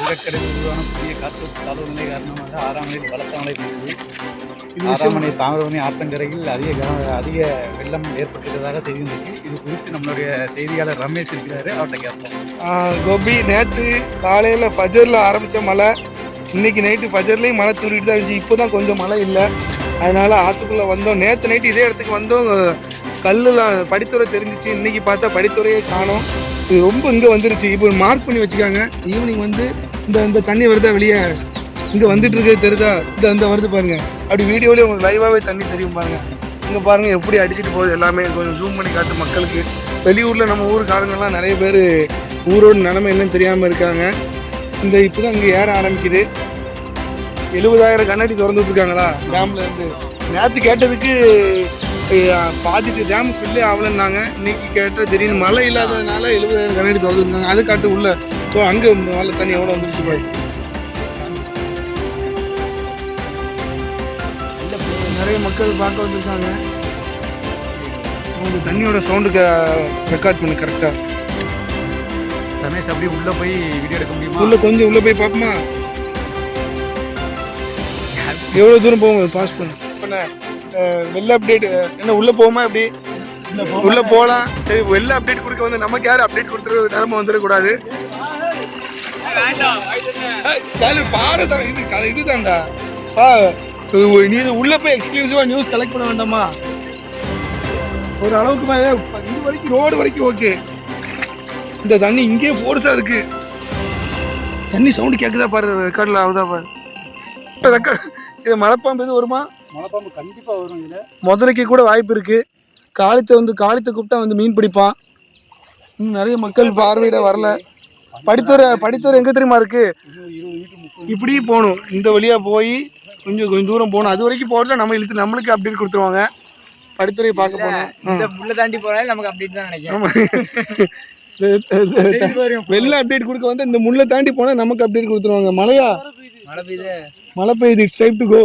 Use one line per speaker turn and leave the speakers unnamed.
நிலக்கடலில் உருவான புதிய காற்றழுத்த தாழ்வு நிலை காரணமாக ஆறாம் பலத்த மழை பெய்தது ஆறாம் நிலை தாமிரபரணி ஆற்றங்கரையில் அதிக அதிக வெள்ளம் ஏற்பட்டுள்ளதாக செய்தி இருக்கு இது குறித்து நம்மளுடைய செய்தியாளர் ரமேஷ் இருக்கிறாரு. அவர்கிட்ட கேட்போம்.
கோபி நேற்று காலையில் ஃபஜரில் ஆரம்பித்த மழை இன்னைக்கு நைட்டு ஃபஜர்லேயும் மழை தூரிட்டு தான் இருந்துச்சு. இப்போ தான் கொஞ்சம் மழை இல்லை. அதனால் ஆற்றுக்குள்ளே வந்தோம். நேற்று நைட்டு இதே இடத்துக்கு வந்தோம். கல்லில் படித்துறை தெரிஞ்சிச்சு. இன்னைக்கு பார்த்தா படித்துறையே காணோம். இது ரொம்ப இங்கே வந்துருச்சு. இப்போ மார்க் பண்ணி வச்சுக்காங்க. ஈவினிங் வந்து இந்த இந்த தண்ணி வருதா வெளியே? இங்கே வந்துட்டு இருக்கிறது தெரியுதா இந்த இந்த வருது பாருங்க. அப்படி வீடியோலேயே உங்களுக்கு லைவாகவே தண்ணி தெரியும் பாருங்க. இங்கே பாருங்க எப்படி அடிச்சுட்டு போகுது எல்லாமே. கொஞ்சம் ஜூம் பண்ணி காட்டு மக்களுக்கு. வெளியூரில் நம்ம ஊருக்காரங்கெல்லாம் நிறைய பேர் ஊரோட நிலமை என்னன்னு தெரியாமல் இருக்காங்க. இந்த இப்போ தான் இங்கே ஏற ஆரம்பிக்குது. எழுபதாயிரம் கண்ணாடி திறந்து விட்டுருக்காங்களா டேம்ல இருந்து. நேற்று கேட்டதுக்கு அஹ், பாதிட்டு டேம் ஃபில்லே ஆகலைன்னாங்க. இன்னைக்கு கேட்டால் திடீர்னு மழை இல்லாததுனால எழுபதாயிரம் கண்ணாடி திறந்து விட்டுருக்காங்க. அது காட்டு உள்ள ஸோ அங்கே மழை தண்ணி எவ்வளோ வந்துருச்சு பாய்? நிறைய மக்கள் பார்க்க வந்திருக்காங்க. அவங்க தண்ணியோட சவுண்டுக்கு ரெக்கார்ட் பண்ணு கரெக்டாக
ரமேஷ் அப்படியே உள்ளே போய் வீடியோ எடுக்க முடியுமா?
உள்ள கொஞ்சம் உள்ள போய் பார்ப்போமா? எவ்வளோ தூரம் போகும் பாஸ் பண்ணு. பண்ண. வெள்ள அப்டேட் என்ன உள்ள போகுமா எப்படி? உள்ள போகலாம். சரி வெள்ள அப்டேட் கொடுக்க வந்து நமக்கு யாரும் அப்டேட் கொடுத்துரு நிலம வந்துடக்கூடாது. பாரு தான் இது இதுதான்டா பா நீ இது உள்ள போய் எக்ஸ்க்ளூசிவா நியூஸ் கலெக்ட் பண்ண வேண்டாமா ஒரு அளவுக்கு மேலே இது வரைக்கும் ரோடு வரைக்கும் ஓகே இந்த தண்ணி இங்கேயே ஃபோர்ஸாக இருக்கு தண்ணி சவுண்டு கேட்குதா பாரு ரெக்கார்டில் ஆகுதா பாரு ரெக்கார்ட் இது மலைப்பாம்பு எதுவும் வருமா
மலைப்பாம்பு கண்டிப்பாக வரும் இதில்
முதலைக்கு கூட வாய்ப்பு இருக்குது காளித்தை வந்து காளித்தை கூப்பிட்டா வந்து மீன் பிடிப்பான் இன்னும் நிறைய மக்கள் பார்வையிட வரல படித்துறை படித்துறை எங்கே தெரியுமா இருக்கு?
இன்னும் இருபது மீட்டர் முப்பது
இப்படி போகணும். இந்த வழியா போய் கொஞ்சம் கொஞ்சம் தூரம் போகணும். அது வரைக்கும் போகிறத நம்ம இழுத்து நம்மளுக்கு அப்டேட் கொடுத்துருவாங்க. படித்துறையை பார்க்க போகணும்.
புள்ள தாண்டி போறாலும் நமக்கு அப்டேட் தான் நினைக்கிறேன்.
வெள்ள அப்டேட் கொடுக்க வந்து இந்த முள்ளை தாண்டி போனால் நமக்கு அப்டேட் கொடுத்துருவாங்க. மழையா?
மழை பெய்யுது.
மழை பெய்யுது. It's time to go